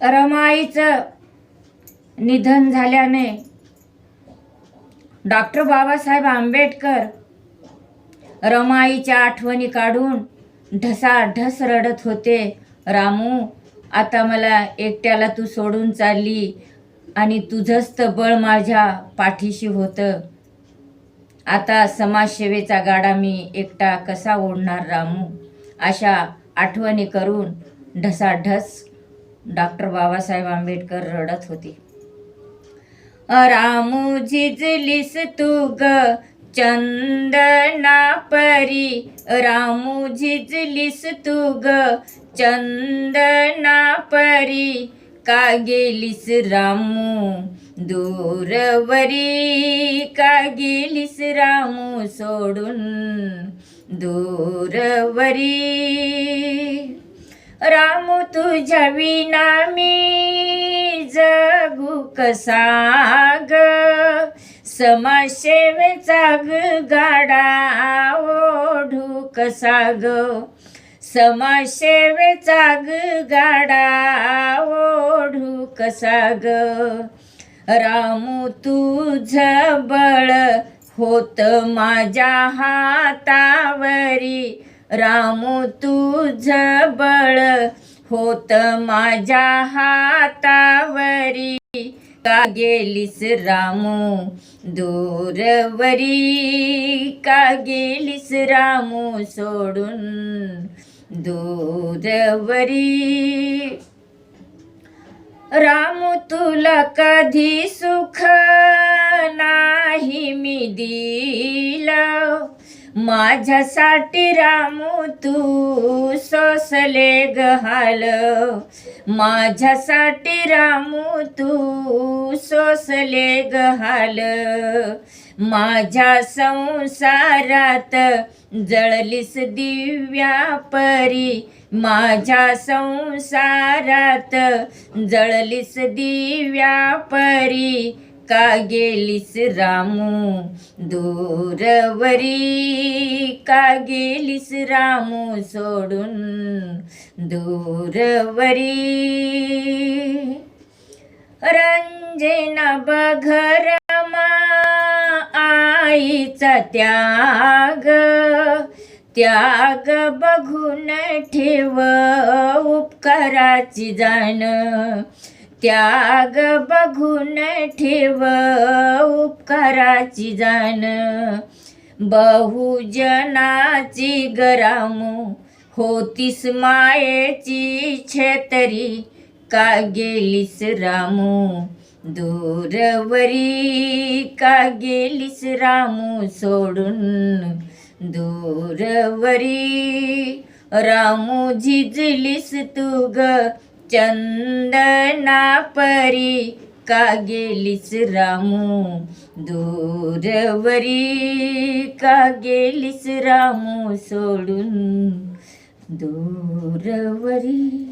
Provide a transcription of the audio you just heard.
रमाईचं निधन झाल्याने डॉक्टर बाबासाहेब आंबेडकर रमाईच्या आठवणी काढून ढसाढस रडत होते. रामू आता मला एकट्याला तू सोडून चालली आणि तुझंच तर बळ माझ्या पाठीशी होतं. आता समाजसेवेचा गाडा मी एकटा कसा ओढणार रामू? अशा आठवणी करून ढसाढस डॉक्टर बाबासाहेब आंबेडकर रडत होते. रामू झिजलीस तू ग चंदना परी. रामू झिजलीस तू ग चंदना परी. का गेलीस रामू दूरवरी? का गेलीस रामू सोडून दूरवरी? रामू तुझ्या विना मी जगू कसा ग? समाजसेवेचा ग गाडा ओढू कसा ग? समाजसेवेचा ग गाडा ओढू कसा ग? रामू तुझ बळ होत माझ्या हातावरी. रामू तुझ बळ होत माझ्या हातावरी. का गेलीस रामू दूरवरी? का गेलीस रामू सोडून दूरवरी? रामू तुला कधी सुख नाही मी दि माझ्यासाठी रामू तू सोसले गहाल. माझ्यासाठी रामू तू सोसले गहाल. माझ्या संसारात जळलीस दिव्या परी. माझ्या संसारात जळलीस दिव्या परी. का गेलीस रामू दूरवरी का गेलीस रामू सोडून दूरवरी रंजना बघरमा आईचा त्याग त्याग बघून ठेव उपकाराची जाण. त्याग बघून ठेव उपकाराची जाण बहुजनाची गरामू होतीस मायेची छेतरी का गेलीस रामू? दूरवरी का गेलीस रामू सोडून? दूरवरी रामू झिजलीस तू ग चंदना परी का गेलीस रामू? दूरवरी का गेलीस रामू सोडून? दूरवरी